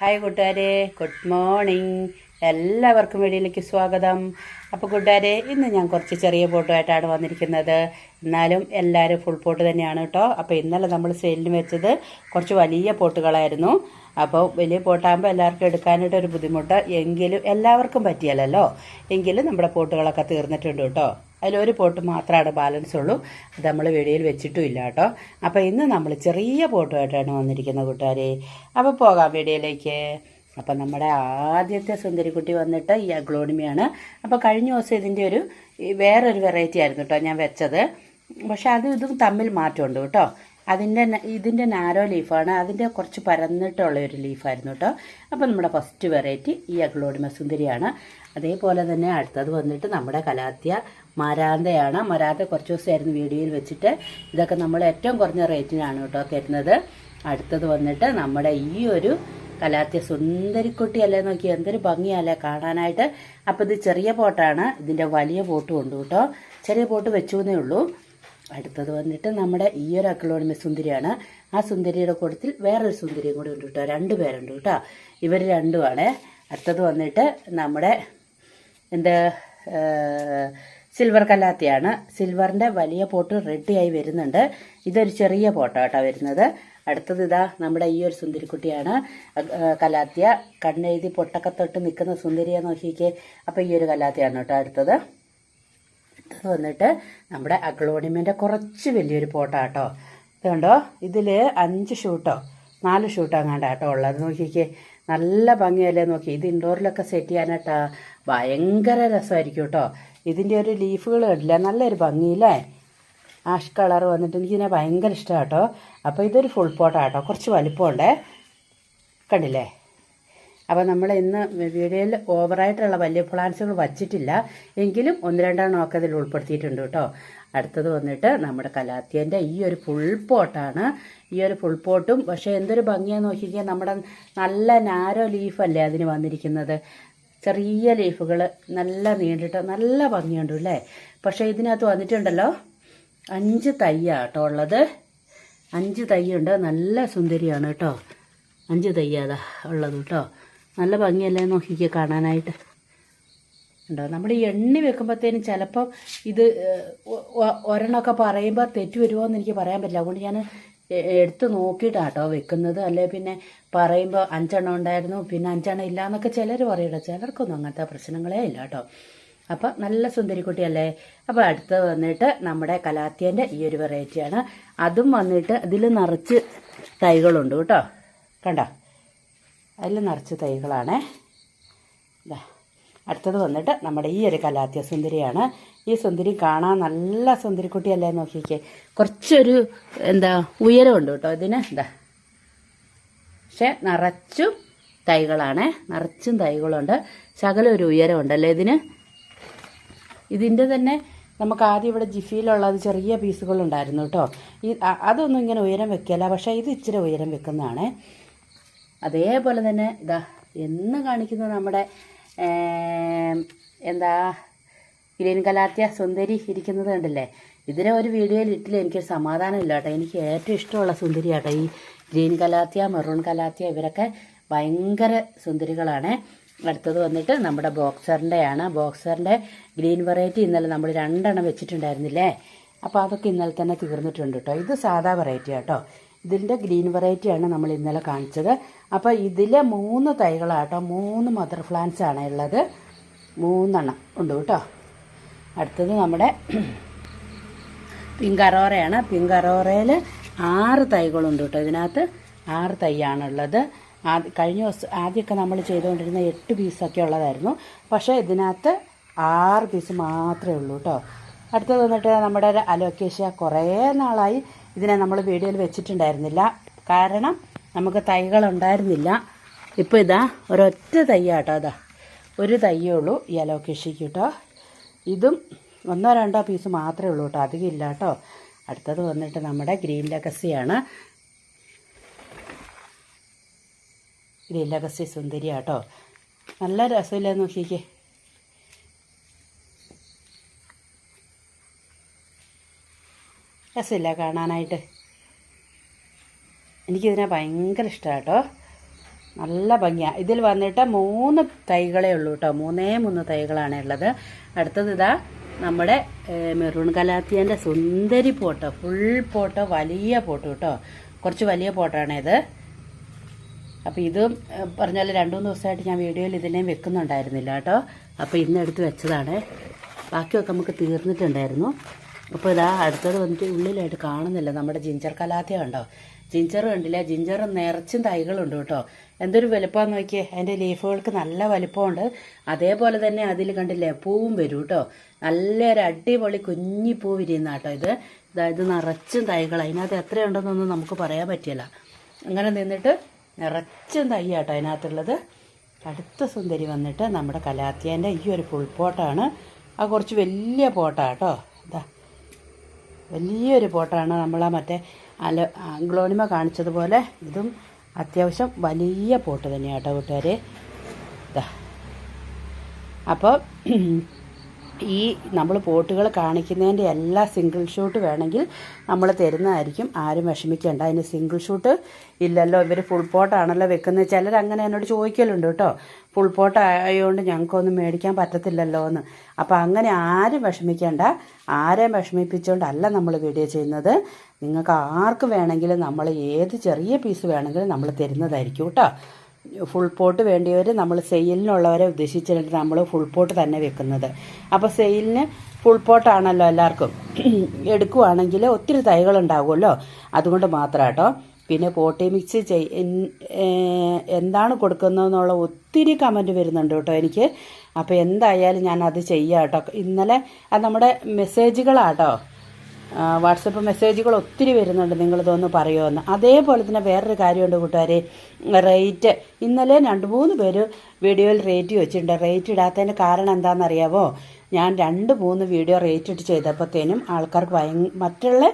Hi കൂട്ടുകാരെ. Good morning എല്ലാവർക്കും വീഡിയോയിലേക്ക് സ്വാഗതം. അപ്പോൾ കൂട്ടുകാരെ ഇന്ന് ഞാൻ കുറച്ച് ചെറിയ പോട്ടുമായിട്ടാണ് വന്നിരിക്കുന്നത്. എന്നാലും എല്ലാവരും ഫുൾ പോട്ട് തന്നെയാണ് കേട്ടോ അപ്പോൾ ഇന്നലെ നമ്മൾ സെയിലിന് വെച്ചത് കുറച്ച് വലിയ പോട്ടുകളായിരുന്നു അപ്പോൾ വലിയ പോട്ടാകുമ്പോൾ എല്ലാവർക്കും എടുക്കാനായിട്ട് ഒരു ബുദ്ധിമുട്ട്. എങ്കിലും എല്ലാവർക്കും പറ്റിയല്ലോ എങ്കിലും നമ്മുടെ പോട്ടുകളൊക്കെ തീർന്നിട്ടുണ്ട് കേട്ടോ അതിലൊരു പോട്ട് മാത്രമാണ് ബാലൻസ് ഉള്ളൂ അത് നമ്മൾ വീഡിയോയിൽ വെച്ചിട്ടും ഇല്ല കേട്ടോ. അപ്പോൾ ഇന്ന് നമ്മൾ ചെറിയ പോട്ടുമായിട്ടാണ് വന്നിരിക്കുന്നത് കൂട്ടുകാരെ. അപ്പോൾ പോകാം വീഡിയോയിലേക്ക്. അപ്പം നമ്മുടെ ആദ്യത്തെ സുന്ദരിക്കുട്ടി വന്നിട്ട് ഈ അഗ്ലോണിമയാണ്. അപ്പോൾ കഴിഞ്ഞ ദിവസം ഇതിന്റെ ഒരു വേറൊരു വെറൈറ്റി ആയിരുന്നു കേട്ടോ ഞാൻ വെച്ചത്. പക്ഷേ അതും ഇതും തമ്മിൽ മാറ്റമുണ്ട് കേട്ടോ. അതിന്റെ ഇതിന്റെ നാരോ ലീഫാണ് അതിന്റെ കുറച്ച് പരന്നിട്ടുള്ള ഒരു ലീഫായിരുന്നു കേട്ടോ അപ്പോൾ നമ്മുടെ ഫസ്റ്റ് വെറൈറ്റി ഈ അഗ്ലോഡി സുന്ദരിയാണ്. അതേപോലെ തന്നെ അടുത്തത് വന്നിട്ട് നമ്മുടെ കലാത്തിയ മരാന്തയാണ്. മരാന്ത കുറച്ച് ദിവസമായിരുന്നു വീഡിയോയിൽ വെച്ചിട്ട് ഇതൊക്കെ നമ്മൾ ഏറ്റവും കുറഞ്ഞ റേറ്റിനാണ് കേട്ടോ തരുന്നത്. അടുത്തത് വന്നിട്ട് നമ്മുടെ ഈ ഒരു കലാത്തിയ സുന്ദരിക്കുട്ടി അല്ലേ നോക്കി എന്തൊരു ഭംഗിയല്ലേ കാണാനായിട്ട്. അപ്പോൾ ഇത് ചെറിയ പോട്ടാണ്. ഇതിന്റെ വലിയ പോട്ടും ഉണ്ട് കേട്ടോ ചെറിയ പോട്ട് വെച്ചു എന്നേ ഉള്ളൂ. അടുത്തത് വന്നിട്ട് നമ്മുടെ ഈ ഒരു അക്കളോണിമ സുന്ദരിയാണ്. ആ സുന്ദരിയുടെ കൂട്ടത്തിൽ വേറൊരു സുന്ദരിയും കൂടി ഉണ്ട് കേട്ടോ. രണ്ട് പേരുണ്ട് കേട്ടോ. ഇവർ രണ്ടുമാണ്. അടുത്തത് വന്നിട്ട് നമ്മുടെ എന്താ സിൽവർ കല്ലാത്തിയാണ്. സിൽവറിന്റെ വലിയ പോട്ട് റെഡിയായി വരുന്നുണ്ട്. ഇതൊരു ചെറിയ പോട്ടാട്ടോ വരുന്നത്. അടുത്തത് ഇതാ നമ്മുടെ ഈ ഒരു സുന്ദരിക്കുട്ടിയാണ് കലാത്തിയ കണ്ണെഴുതി പൊട്ടൊക്കെ തൊട്ട് നിൽക്കുന്ന സുന്ദരിയെ നോക്കിക്കേ. അപ്പോൾ ഈ ഒരു കലാത്തിയാണ് കേട്ടോ അടുത്തത്. അടുത്തത് വന്നിട്ട് നമ്മുടെ അഗ്ലോണിമിന്റെ കുറച്ച് വലിയൊരു പോട്ടാട്ടോ. ഇതുണ്ടോ? ഇതിൽ അഞ്ച് ഷൂട്ടോ നാല് ഷൂട്ടോ അങ്ങാണ്ടാട്ടോ ഉള്ളത്. നോക്കിക്കേ നല്ല ഭംഗിയല്ലേ നോക്കി. ഇത് ഇൻഡോറിലൊക്കെ സെറ്റ് ചെയ്യാനായിട്ടാ ഭയങ്കര രസമായിരിക്കും കേട്ടോ. ഇതിന്റെ ഒരു ലീഫുകൾ കണ്ടില്ല? നല്ലൊരു ഭംഗിയില്ലേ? ആഷ് കളർ വന്നിട്ട് എനിക്കിതിനെ ഭയങ്കര ഇഷ്ടമാണ് കേട്ടോ. അപ്പോൾ ഇതൊരു ഫുൾ പോട്ടാട്ടോ. കുറച്ച് വലിപ്പമുണ്ടേ. കണ്ടില്ലേ? അപ്പോൾ നമ്മൾ ഇന്ന് വീഡിയോയിൽ ഓവറായിട്ടുള്ള വലിയ പ്ലാന്റ്സുകൾ വച്ചിട്ടില്ല. എങ്കിലും ഒന്ന് രണ്ടെണ്ണം ഒക്കെ അതിൽ ഉൾപ്പെടുത്തിയിട്ടുണ്ട് കേട്ടോ. അടുത്തത് വന്നിട്ട് നമ്മുടെ കലാത്തിയന്റെ ഈ ഒരു ഫുൾ പോട്ടാണ് ഈ ഒരു ഫുൾ പോട്ടും പക്ഷേ എന്തൊരു ഭംഗിയാന്ന് നോക്കിക്കാൻ നമ്മുടെ നല്ല നാരോ ലീഫല്ലേ അതിന് വന്നിരിക്കുന്നത്. ചെറിയ ലീഫുകൾ നല്ല നീണ്ടിട്ട് നല്ല ഭംഗിയുണ്ട് അല്ലേ? പക്ഷേ ഇതിനകത്ത് വന്നിട്ടുണ്ടല്ലോ അഞ്ച് തയ്യാണ് കേട്ടോ ഉള്ളത്. അഞ്ച് തയ്യുണ്ട് നല്ല സുന്ദരിയാണ് കേട്ടോ. അഞ്ച് തയ്യാതാ ഉള്ളത് കേട്ടോ. നല്ല ഭംഗിയല്ലേ നോക്കിക്കുക കാണാനായിട്ട്. ഉണ്ടോ നമ്മൾ ഈ എണ്ണി വെക്കുമ്പോഴത്തേനും ചിലപ്പം ഇത് ഒരെണ്ണമൊക്കെ പറയുമ്പോൾ തെറ്റ് വരുമോ എന്ന് എനിക്ക് പറയാൻ പറ്റില്ല. അതുകൊണ്ട് ഞാൻ എടുത്ത് നോക്കിയിട്ടാട്ടോ വെക്കുന്നത്. അല്ലെ പിന്നെ പറയുമ്പോൾ അഞ്ചെണ്ണം ഉണ്ടായിരുന്നു പിന്നെ അഞ്ചെണ്ണം ഇല്ല എന്നൊക്കെ ചിലർ പറയട്ടോ. ചിലർക്കൊന്നും അങ്ങനത്തെ പ്രശ്നങ്ങളേ ഇല്ല കേട്ടോ അപ്പം നല്ല സുന്ദരിക്കുട്ടിയല്ലേ? അപ്പോൾ അടുത്ത് വന്നിട്ട് നമ്മുടെ കലാത്തിയന്റെ ഈ ഒരു വെറൈറ്റിയാണ് അതും വന്നിട്ട് അതിൽ നിറച്ച് തൈകളുണ്ട് കേട്ടോ. കണ്ടോ? അതിൽ നിറച്ച് തൈകളാണ്. ദാ. അടുത്തത് വന്നിട്ട് നമ്മുടെ ഈ ഒരു കലാത്തിയ സുന്ദരിയാണ്. ഈ സുന്ദരി കാണാൻ നല്ല സുന്ദരിക്കുട്ടിയല്ലേ നോക്കിക്കേ. കുറച്ചൊരു എന്താ ഉയരമുണ്ട് കേട്ടോ ഇതിന്. എന്താ പക്ഷെ നിറച്ചും തൈകളാണ്. നിറച്ചും തൈകളുണ്ട്. ശകലം ഒരു ഉയരമുണ്ടല്ലേ ഇതിന്? ഇതിന്റെ തന്നെ നമുക്ക് ആദ്യം ഇവിടെ ജിഫിയിലുള്ളത് ചെറിയ പീസുകളുണ്ടായിരുന്നു കേട്ടോ. ഈ അതൊന്നും ഇങ്ങനെ ഉയരം വെക്കില്ല. പക്ഷേ ഇത് ഇച്ചിരി ഉയരം വെക്കുന്നതാണ്. അതേപോലെ തന്നെ ഇതാ എന്ന് കാണിക്കുന്നത് നമ്മുടെ എന്താ ഗ്രീൻ കലാത്തിയ സുന്ദരി ഇരിക്കുന്നത് കണ്ടില്ലേ? ഇതിനെ ഒരു വീഡിയോയിൽ ഇട്ടില്ല. എനിക്കൊരു സമാധാനം ഇല്ല കേട്ടോ. എനിക്ക് ഏറ്റവും ഇഷ്ടമുള്ള സുന്ദരിയാട്ടോ ഈ ഗ്രീൻ കലാത്തിയ മെറൂൺ കലാത്തിയ ഇവരൊക്കെ ഭയങ്കര സുന്ദരികളാണ്. അടുത്തത് വന്നിട്ട് നമ്മുടെ ബോക്സറിന്റെയാണ് ബോക്സറിന്റെ ഗ്രീൻ വെറൈറ്റി ഇന്നലെ നമ്മൾ രണ്ടെണ്ണം വെച്ചിട്ടുണ്ടായിരുന്നില്ലേ? അപ്പോൾ അതൊക്കെ ഇന്നലെ തന്നെ തീർന്നിട്ടുണ്ട് കേട്ടോ. ഇത് സാധാ വെറൈറ്റി കേട്ടോ ഇതിന്റെ ഗ്രീൻ വെറൈറ്റിയാണ് നമ്മൾ ഇന്നലെ കാണിച്ചത്. അപ്പോൾ ഇതിലെ മൂന്ന് തൈകളാട്ടോ മൂന്ന് മദർ പ്ലാന്റ്സ് ആണ് ഉള്ളത്. മൂന്നെണ്ണം ഉണ്ട് കേട്ടോ. അടുത്തത് നമ്മുടെ പിങ്ക് അറോറയാണ്. പിങ്ക് അറോറയിൽ ആറ് തൈകളുണ്ട് കേട്ടോ. ഇതിനകത്ത് ആറ് തൈയാണുള്ളത് ആദ്യ കഴിഞ്ഞ ദിവസം ആദ്യമൊക്കെ നമ്മൾ ചെയ്തുകൊണ്ടിരുന്ന എട്ട് പീസൊക്കെ ഉള്ളതായിരുന്നു. പക്ഷേ ഇതിനകത്ത് ആറ് പീസ് മാത്രമേ ഉള്ളൂ കേട്ടോ. അടുത്തത് വന്നിട്ട് നമ്മുടെ ഒരു അലോക്കേഷ്യ കുറേ നാളായി ഇതിനെ നമ്മൾ വീഡിയോയിൽ വെച്ചിട്ടുണ്ടായിരുന്നില്ല. കാരണം നമുക്ക് തൈകൾ ഉണ്ടായിരുന്നില്ല ഇപ്പോൾ ഇതാ ഒരൊറ്റ തയ്യാട്ടോ അതാ ഒരു തയ്യേ ഉള്ളൂ ഈ കിഷിക്ക് കേട്ടോ. ഇതും ഒന്നോ രണ്ടോ പീസ് മാത്രമേ ഉള്ളൂ കേട്ടോ. അധികം ഇല്ല കേട്ടോ. അടുത്തത് വന്നിട്ട് നമ്മുടെ ഗ്രീൻ ലഗസിയാണ്. ഗ്രീൻ ലഗസി സുന്ദരിയാട്ടോ നല്ല രസമില്ലേ നോക്കിക്കേ. രസമില്ല കാണാനായിട്ട്. എനിക്കിതിനെ ഭയങ്കര ഇഷ്ടമാണ് കേട്ടോ. നല്ല ഭംഗിയാണ് ഇതിൽ വന്നിട്ട് മൂന്ന് തൈകളേ ഉള്ളൂ കേട്ടോ. മൂന്നേ മൂന്ന് തൈകളാണ് ഉള്ളത്. അടുത്തത് ഇതാ നമ്മുടെ മെറൂൺ കലാത്തിയന്റെ സുന്ദരി പോട്ടോ. ഫുൾ പോട്ടോ വലിയ പോട്ടോ കേട്ടോ. കുറച്ച് വലിയ പോട്ടാണ് ഇത്. അപ്പോൾ ഇത് പറഞ്ഞാൽ രണ്ടു മൂന്ന് ദിവസമായിട്ട് ഞാൻ വീഡിയോയിൽ ഇതിനെയും വെക്കുന്നുണ്ടായിരുന്നില്ല കേട്ടോ. അപ്പോൾ ഇന്ന് എടുത്ത് വെച്ചതാണ്. ബാക്കിയൊക്കെ നമുക്ക് തീർന്നിട്ടുണ്ടായിരുന്നു. അപ്പോൾ ഇതാ അടുത്തത് വന്നിട്ട് ഉള്ളിലായിട്ട് കാണുന്നില്ല. നമ്മുടെ ജിഞ്ചർ കലാത്തിയ കണ്ടോ? ജിഞ്ചർ കണ്ടില്ല. ജിഞ്ചർ നിറച്ചും തൈകളുണ്ട് കേട്ടോ. എന്തൊരു വലുപ്പമാണെന്ന് നോക്കിയേ. അതിന്റെ ലീഫുകൾക്ക് നല്ല വലുപ്പമുണ്ട്. അതേപോലെ തന്നെ അതിൽ കണ്ടില്ലേ പൂവും വരും കേട്ടോ. നല്ലൊരു അടിപൊളി കുഞ്ഞി വിരിയുന്ന കേട്ടോ ഇത്. അതായത് നിറച്ചും തൈകൾ അതിനകത്ത് എത്രയുണ്ടെന്നൊന്നും നമുക്ക് പറയാൻ പറ്റില്ല. അങ്ങനെ നിന്നിട്ട് നിറച്ചും തൈ കേട്ടോ അതിനകത്തുള്ളത്. അടുത്ത സുന്ദരി വന്നിട്ട് നമ്മുടെ കലാത്തിയേന്റെ ഈ ഒരു ഫുൾ പോട്ടാണ്. അത് കുറച്ച് വലിയ പോട്ടാണ് കേട്ടോ. ഇതാ. വലിയൊരു പോട്ടാണ് നമ്മൾ ആ മറ്റേ അല ആംഗ്ലോണിമ കാണിച്ചതുപോലെ. ഇതും അത്യാവശ്യം വലിയ പോട്ട് തന്നെയാണ് കേട്ടോ കൂട്ടുകാർ അപ്പോൾ ഈ നമ്മൾ പോട്ടുകൾ കാണിക്കുന്നതിന്റെ എല്ലാ സിംഗിൾ ഷൂട്ട് വേണമെങ്കിൽ നമ്മൾ തരുന്നതായിരിക്കും. ആരും വിഷമിക്കേണ്ട. അതിന് സിംഗിൾ ഷൂട്ട് ഇല്ലല്ലോ. ഇവർ ഫുൾ പോട്ടാണല്ലോ വെക്കുന്നത്. ചിലർ അങ്ങനെ എന്നോട് ചോദിക്കലുണ്ട് കേട്ടോ. ഫുൾ പോട്ട് ആയതുകൊണ്ട് ഞങ്ങൾക്കൊന്നും മേടിക്കാൻ പറ്റത്തില്ലല്ലോ എന്ന് അപ്പോൾ അങ്ങനെ ആരും വിഷമിക്കേണ്ട. ആരെയും വിഷമിപ്പിച്ചുകൊണ്ടല്ല നമ്മൾ വീഡിയോ ചെയ്യുന്നത്. നിങ്ങൾക്ക് ആർക്ക് വേണമെങ്കിലും നമ്മൾ ഏത് ചെറിയ പീസ് വേണമെങ്കിലും നമ്മൾ തരുന്നതായിരിക്കും കേട്ടോ. ഫുൾ പോട്ട് വേണ്ടിയവർ നമ്മൾ സെയിലിനുള്ളവരെ ഉദ്ദേശിച്ചിട്ട് നമ്മൾ ഫുൾ പോട്ട് തന്നെ വെക്കുന്നത്. അപ്പോൾ സെയിലിന് ഫുൾ പോട്ടാണല്ലോ എല്ലാവർക്കും. എടുക്കുവാണെങ്കിൽ ഒത്തിരി തൈകൾ ഉണ്ടാകുമല്ലോ അതുകൊണ്ട് മാത്രം പിന്നെ പോട്ടി മിക്സ് ചെയ് എന്താണ് കൊടുക്കുന്നതെന്നുള്ള ഒത്തിരി കമന്റ് വരുന്നുണ്ട് കേട്ടോ എനിക്ക്. അപ്പോൾ എന്തായാലും ഞാൻ അത് ചെയ്യാം കേട്ടോ ഇന്നലെ അത് നമ്മുടെ മെസ്സേജുകളാട്ടോ വാട്സപ്പ് മെസ്സേജുകൾ ഒത്തിരി വരുന്നുണ്ട് നിങ്ങളിതൊന്ന് പറയുമെന്ന് അതേപോലെ തന്നെ വേറൊരു കാര്യമുണ്ട് കൂട്ടുകാരെ റേറ്റ്. ഇന്നലെ രണ്ട് മൂന്ന് പേര് വീഡിയോയിൽ റേറ്റ് വെച്ചിട്ടുണ്ട്. റേറ്റ് ഇടാത്തതിന്റെ കാരണം എന്താണെന്നറിയാമോ ഞാൻ രണ്ട് മൂന്ന് വീഡിയോ റേറ്റ് ഇട്ട് ചെയ്തപ്പോഴത്തേനും ആൾക്കാർക്ക് ഭയ മറ്റുള്ള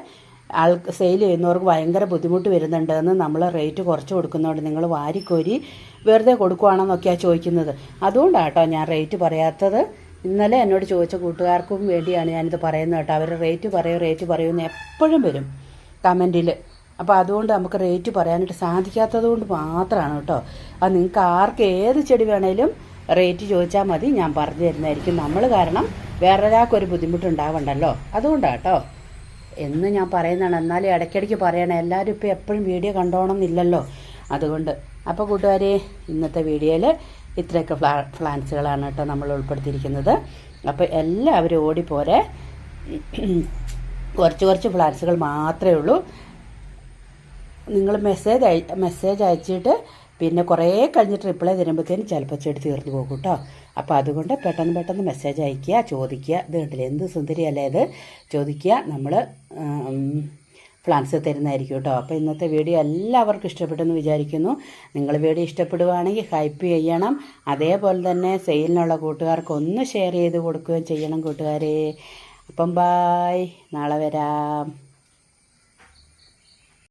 ആൾ സെയിൽ ചെയ്യുന്നവർക്ക് ഭയങ്കര ബുദ്ധിമുട്ട് വരുന്നുണ്ടെന്ന് നമ്മൾ റേറ്റ് കുറച്ച് കൊടുക്കുന്നതുകൊണ്ട് നിങ്ങൾ വാരിക്കോരി വെറുതെ കൊടുക്കുവാണെന്നൊക്കെയാണ് ചോദിക്കുന്നത്. അതുകൊണ്ടാണ് കേട്ടോ ഞാൻ റേറ്റ് പറയാത്തത്. ഇന്നലെ എന്നോട് ചോദിച്ച കൂട്ടുകാർക്കും വേണ്ടിയാണ് ഞാനിത് പറയുന്നത് കേട്ടോ. അവർ റേറ്റ് പറയൂ റേറ്റ് പറയൂ എന്ന് എപ്പോഴും വരും കമന്റിൽ അപ്പോൾ അതുകൊണ്ട് നമുക്ക് റേറ്റ് പറയാനായിട്ട് സാധിക്കാത്തത് കൊണ്ട് മാത്രമാണ് കേട്ടോ. അത് നിങ്ങൾക്ക് ആർക്ക് ഏത് ചെടി വേണേലും റേറ്റ് ചോദിച്ചാൽ മതി ഞാൻ പറഞ്ഞു തരുന്നതായിരിക്കും. നമ്മൾ കാരണം വേറൊരാൾക്കൊരു ബുദ്ധിമുട്ടുണ്ടാവണ്ടല്ലോ. അതുകൊണ്ടാണ് കേട്ടോ. എന്ന് ഞാൻ പറയുന്നതാണ്. എന്നാലും ഇടയ്ക്കിടയ്ക്ക് പറയണം എല്ലാവരും ഇപ്പോൾ എപ്പോഴും വീഡിയോ കണ്ടോണമെന്നില്ലല്ലോ അതുകൊണ്ട്. അപ്പോൾ കൂട്ടുകാരെ ഇന്നത്തെ വീഡിയോയിൽ ഇത്രയൊക്കെ ഫ്ലാ ഫ്ലാൻസുകളാണ് കേട്ടോ നമ്മൾ ഉൾപ്പെടുത്തിയിരിക്കുന്നത്. അപ്പോൾ എല്ലാവരും ഓടിപ്പോരെ കുറച്ച് കുറച്ച് ഫ്ലാൻസുകൾ മാത്രമേ ഉള്ളൂ. നിങ്ങൾ മെസ്സേജ് അയ മെസ്സേജ് അയച്ചിട്ട് പിന്നെ കുറേ കഴിഞ്ഞിട്ട് റിപ്ലൈ തരുമ്പോഴത്തേനും ചിലപ്പോൾ ചെടി തീർന്നു പോകും കേട്ടോ അപ്പോൾ അതുകൊണ്ട് പെട്ടെന്ന് പെട്ടെന്ന് മെസ്സേജ് അയക്കുക ചോദിക്കുക. ഇത് കണ്ടില്ല എന്ത് സുന്ദരിയല്ലേ ഇത്? ചോദിക്കുക നമ്മൾ ഫ്ലാൻസ് തരുന്നതായിരിക്കും കേട്ടോ അപ്പോൾ ഇന്നത്തെ വീഡിയോ എല്ലാവർക്കും ഇഷ്ടപ്പെട്ടെന്ന് വിചാരിക്കുന്നു. നിങ്ങൾ വീഡിയോ ഇഷ്ടപ്പെടുവാണെങ്കിൽ ഹൈപ്പ് ചെയ്യണം. അതേപോലെ തന്നെ സെയിലിനുള്ള കൂട്ടുകാർക്ക് ഒന്ന് ഷെയർ ചെയ്ത് കൊടുക്കുകയും ചെയ്യണം കൂട്ടുകാരെ. അപ്പം ബായ് നാളെ വരാം.